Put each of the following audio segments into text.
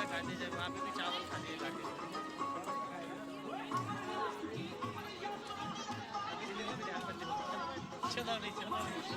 वहीं से मीठा खाते जाए वहाँ पे भी चावल खाते लाके चलो नहीं चलो नहीं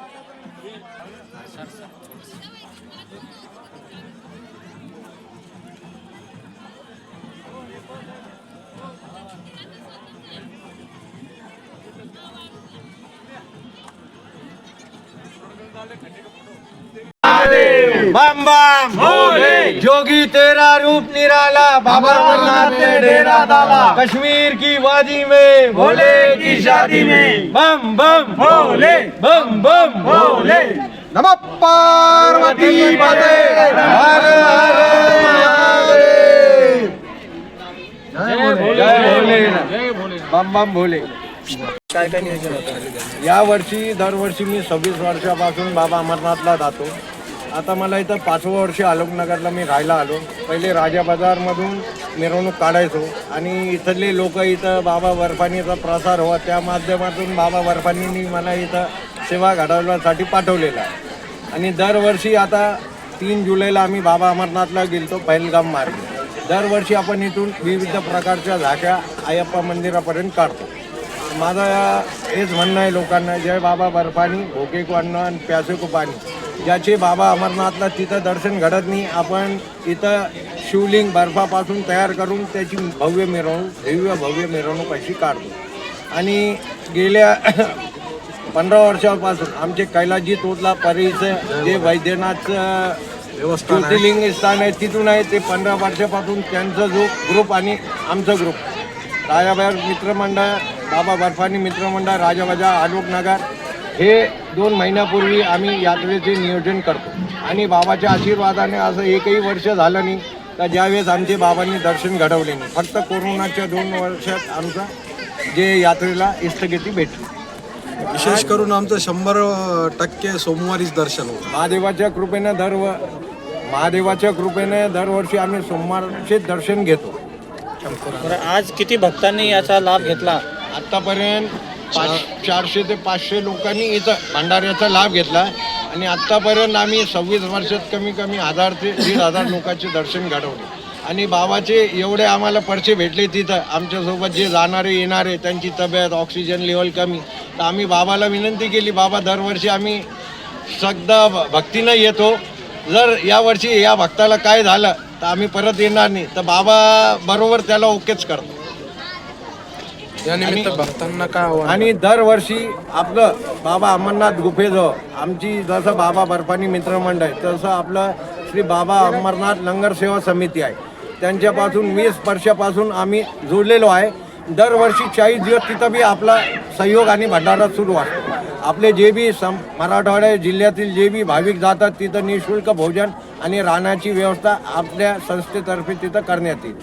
बम भोले जोगी तेरा रूप निराला बाबा अमरनाथ ने डेरा डाला कश्मीर की वादी में भोले की शादी में। बम बम भोले। बम बम। भोले। नमः पार्वती पते हर हर महादेव। जय भोले। जय भोले। बम बम भोले। काय काय नियोजन होतं? दरवर्षी मी सव्वीस वर्षापासून बाबा अमरनाथला जातो. आता मला इथं पाचवं वर्ष आलोकनगरला मी राहायला आलो. पहिले राजा बाजारमधून मिरवणूक काढायचो. आणि इथले लोक इथं बाबा बर्फानीचा प्रसार व्हावा त्या माध्यमातून बाबा बर्फानींनी मला इथं सेवा घडवण्यासाठी पाठवलेला. आणि दरवर्षी आता तीन जुलैला आम्ही बाबा अमरनाथला गेलतो पहिलगाम मार्ग. दरवर्षी आपण इथून विविध प्रकारच्या झाक्या आयप्पा मंदिरापर्यंत काढतो. माझं हेच म्हणणं आहे लोकांना जय बाबा बर्फानी भोके को अन्न आणि प्यासे को पाणी ज्याचे बाबा अमरनाथला तिथं दर्शन घडत नाही. आपण इथं शिवलिंग बर्फापासून तयार करून त्याची भव्य मिरवणूक भव्य भव्य मिरवणूक अशी काढतो. आणि गेल्या पंधरा वर्षापासून आमचे कैलासजी तोतला परीचं जे वैद्यनाथचं ज्योतिर्लिंग स्थान आहे तिथून आहे ते पंधरा वर्षापासून त्यांचा जो ग्रुप आणि आमचा ग्रुप राजाबाजार मित्रमंडळ बाबा बर्फानी मित्रमंडळ राजाबाजा आलोकनगर हे दोन महिन्यापूर्वी आम्ही यात्रेचे नियोजन करतो. आणि बाबाच्या आशीर्वादाने असं एकही वर्ष झालं नाही का ज्यावेळेस आमचे बाबांनी दर्शन घडवले नाही. फक्त कोरोनाच्या दोन वर्षात आमचा जे यात्रेला स्थगिती भेटली. विशेष करून आमचं शंभर टक्के सोमवारीच दर्शन होतं. महादेवाच्या कृपेने दर महादेवाच्या कृपेने दरवर्षी आम्ही सोमवारचे दर्शन घेतो. बरं आज किती भक्तांनी याचा लाभ घेतला? आत्तापर्यंत पाच चारशे ते पाचशे लोकांनी इथं भंडाऱ्याचा लाभ घेतला. आणि आत्तापर्यंत आम्ही सव्वीस वर्षात कमी कमी हजार ते दीड हजार लोकांचे दर्शन घडवले. आणि बाबाचे एवढे आम्हाला पर्चे भेटले तिथं. आमच्यासोबत जे जाणारे येणारे त्यांची तब्येत ऑक्सिजन लेवल कमी. तर आम्ही बाबाला विनंती केली बाबा दरवर्षी आम्ही सगदा भक्तीनं येतो. जर यावर्षी या भक्ताला काय झालं तर आम्ही परत येणार नाही. तर बाबा बरोबर त्याला ओकेच करतो या निमित्त भक्तांना काय आव्हान आणि दरवर्षी आपलं बाबा अमरनाथ गुफेजवळ आमची जसं बाबा बर्फानी मित्रमंडळ आहे तसं आपलं श्री बाबा अमरनाथ लंगर सेवा समिती आहे. त्यांच्यापासून वीस वर्षापासून आम्ही जोडलेलो आहे. दरवर्षी चाळीस दिवस तिथं बी आपला सहयोग आणि भंडारा सुरू असतो आपले जे बी सम मराठवाड्या जिल्ह्यातील जे बी भाविक जातात तिथं निशुल्क भोजन आणि राहण्याची व्यवस्था आपल्या संस्थेतर्फे तिथं करण्यात येईल.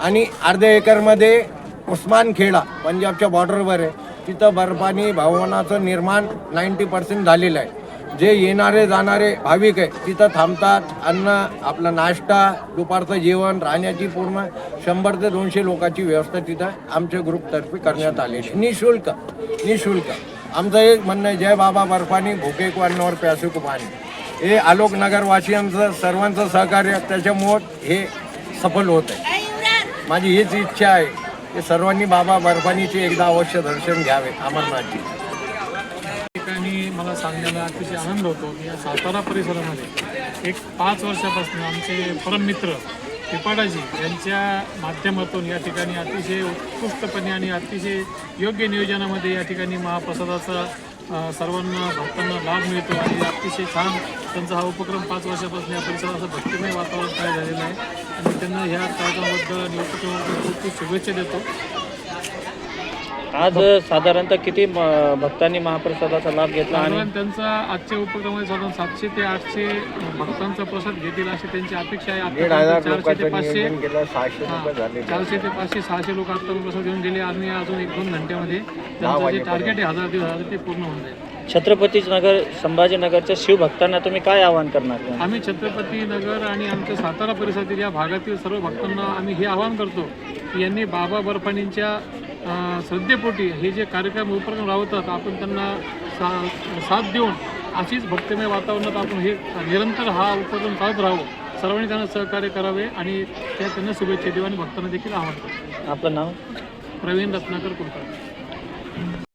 आणि अर्ध्या एकरमध्ये उस्मान खेडा पंजाबच्या बॉर्डरवर आहे. तिथं बर्फानी भवनाचं निर्माण नाईंटी पर्सेंट झालेलं आहे. जे येणारे जाणारे भाविक आहे तिथं थांबतात. अन्न आपला नाश्ता दुपारचं जेवण राहण्याची पूर्ण शंभर ते दोनशे लोकांची व्यवस्था तिथं आमच्या ग्रुपतर्फे करण्यात आलेली आहे. निशुल्क निशुल्क. आमचं एक म्हणणं आहे जय बाबा बर्फानी भोके को अन्नवर प्यासे को पाणी. हे आलोक नगरवासियांचं सर्वांचं सहकार्य त्याच्यामुळं हे सफल होत आहे. माझी हीच इच्छा आहे. की सर्वांनी बाबा बर्फानीचे एकदा अवश्य दर्शन घ्यावे. अमरनाथजी. ठिकाणी मला सांगण्याला अतिशय आनंद होतो की या सातारा परिसरामध्ये एक पाच वर्षापासून आमचे परममित्र पिपाडाजी यांच्या माध्यमातून या ठिकाणी अतिशय उत्कृष्टपणे आणि अतिशय योग्य नियोजनामध्ये या ठिकाणी महाप्रसादाचा सर्वांना भक्तांना लाभ मिळतो आणि अतिशय छान त्यांचा हा उपक्रम पाच वर्षापासून या परिसरात असं भक्तिमय वातावरण तयार झालेलं आहे. आणि त्यांना ह्या कार्यक्रमाबद्दल आणि उपक्रमाबद्दल खूप खूप शुभेच्छा देतो. आज साधारणतः किती भक्तांनी महाप्रसादाचा लाभ घेतला आणि त्यांचा आजच्या उपक्रमामध्ये साधारण सातशे ते आठशे भक्तांचा प्रसाद घेतील अशी त्यांची अपेक्षा आहे. चारशे ते पाचशे चारशे ते पाचशे सहाशे लोक आतापर्यंत प्रसाद घेऊन गेले. आणि अजून एक दोन घंट्यामध्ये त्यांचं जे टार्गेट आहे हजार दीड हजार ते पूर्ण होऊन जाईल. छत्रपती नगर संभाजीनगरच्या शिवभक्तांना तुम्ही काय आवाहन करणार? आम्ही छत्रपती नगर आणि आमच्या सातारा परिसरातील या भागातील सर्व भक्तांना आम्ही हे आवाहन करतो की यांनी बाबा बर्फानींच्या अं, श्रद्धेपोटी हे जे कार्यक्रम उपक्रम राबवतात आपण त्यांना सा साथ देऊन अशीच भक्तिमय वातावरणात आपण हे निरंतर हा उपक्रम चालत राहावं. सर्वांनी त्यांना सहकार्य करावे आणि त्या त्यांना शुभेच्छा देऊ आणि भक्तांना देखील आवाहन करतो. आपलं नाव? प्रवीण रत्नाकर कुलकर्णी